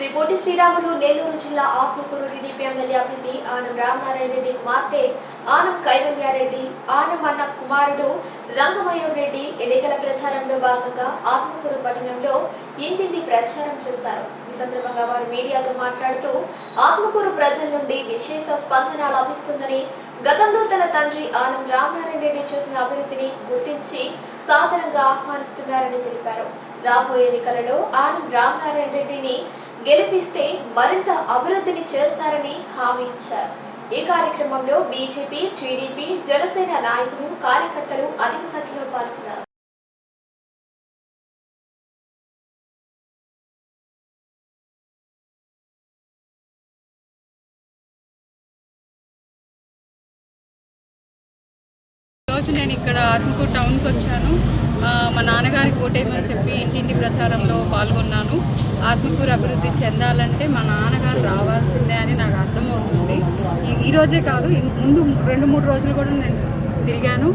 శ్రీ పొట్టి శ్రీరాములు నెల్లూరు జిల్లా Atmakur TDP MLA అభ్యర్థి ఆనం రామనారాయణ రెడ్డి కుమార్తె ఆనం కైవల్యారెడ్డి ఆనం అన్న కుమారుడు రంగమయూర్ రెడ్డి ఎన్నికల ప్రచారంలో భాగంగా ఆత్మకూరు పట్టణంలో ఇంటింటి ప్రచారం చేస్తారు. ఈ సందర్భంగా వారు మీడియాతో మాట్లాడుతూ ఆత్మకూరు ప్రజల నుండి విశేష స్పందన లభిస్తుందని గతంలో తన తండ్రి ఆనం రామనారాయణ రెడ్డి చేసిన అభివృద్ధిని గుర్తించి సాధారణంగా ఆహ్వానిస్తున్నారని తెలిపారు. రాబోయే ఎన్నికలలో ఆనం రామనారాయణ రెడ్డిని గెలిపిస్తే మరింత అభివృద్ధిని చేస్తారని హామీ ఇచ్చారు. ఈ కార్యక్రమంలో బీజేపీ టీడీపీ జనసేన నాయకులు కార్యకర్తలు అధిక సంఖ్యలో పాల్గొన్నారు. రోజు నేను ఇక్కడ ఆత్మకూరు టౌన్కి వచ్చాను. మా నాన్నగారి కోటేమని చెప్పి ఇంటింటి ప్రచారంలో పాల్గొన్నాను. ఆత్మకూరు అభివృద్ధి చెందాలంటే మా నాన్నగారు రావాల్సిందే అని నాకు అర్థమవుతుంది. ఈరోజే కాదు ముందు రెండు మూడు రోజులు కూడా నేను తిరిగాను.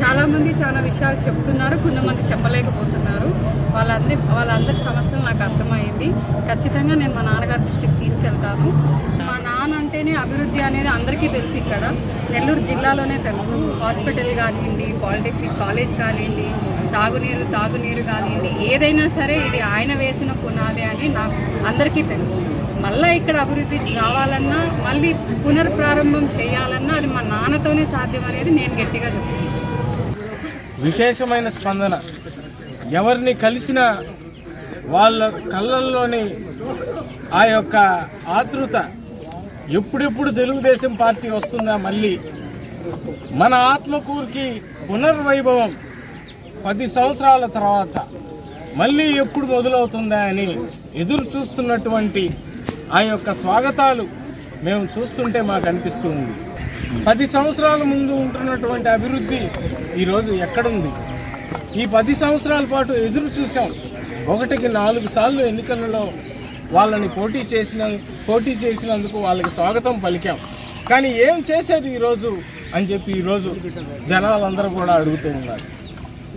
చాలామంది చాలా విషయాలు చెప్తున్నారు కొంతమంది చెప్పలేకపోతున్నారు. వాళ్ళందరి వాళ్ళందరి సమస్యలు నాకు అర్థమైంది. ఖచ్చితంగా నేను మా నాన్నగారి దృష్టికి తీసుకెళ్తాను. మా నాన్న అంటేనే అభివృద్ధి అనేది అందరికీ తెలుసు ఇక్కడ. నెల్లూరు జిల్లాలోనే తెలుసు. హాస్పిటల్ కానివ్వండి పాలిటెక్నిక్ కాలేజ్ కానివ్వండి సాగునీరు తాగునీరు కానివ్వండి ఏదైనా సరే ఇది ఆయన వేసిన పునాది అని నాకు అందరికీ తెలుసు. మళ్ళీ ఇక్కడ అభివృద్ధి రావాలన్నా మళ్ళీ పునర్ప్రారంభం చేయాలన్నా అది మా నాన్నతోనే సాధ్యం అనేది నేను గట్టిగా చెప్తున్నాను. విశేషమైన స్పందన. ఎవరిని కలిసినా వాళ్ళ కళ్ళల్లోని ఆ యొక్క ఆతృత ఎప్పుడెప్పుడు తెలుగుదేశం పార్టీ వస్తుందా మళ్ళీ మన ఆత్మకూరికి పునర్వైభవం పది సంవత్సరాల తర్వాత మళ్ళీ ఎప్పుడు మొదలవుతుందా అని ఎదురు చూస్తున్నటువంటి ఆ యొక్క స్వాగతాలు మేము చూస్తుంటే మాకు అనిపిస్తుంది పది సంవత్సరాల ముందు ఉంటున్నటువంటి అభివృద్ధి ఈరోజు ఎక్కడుంది? ఈ పది సంవత్సరాల పాటు ఎదురు చూసాం ఒకటికి నాలుగు సార్లు ఎన్నికలలో వాళ్ళని పోటీ చేసిన పోటీ చేసినందుకు వాళ్ళకి స్వాగతం పలికాం. కానీ ఏం చేశారు ఈరోజు అని చెప్పి ఈరోజు జనాలందరూ కూడా అడుగుతూ ఉన్నారు.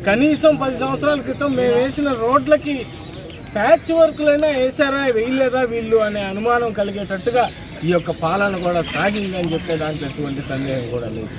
కనీసం పది సంవత్సరాల క్రితం మేము వేసిన రోడ్లకి ప్యాచ్ వర్క్లైనా వేసారా వేయలేదా వీళ్ళు అనే అనుమానం కలిగేటట్టుగా ఈ యొక్క పాలన కూడా సాగిందని చెప్పే దాంట్లో ఎటువంటి సందేహం కూడా లేదు.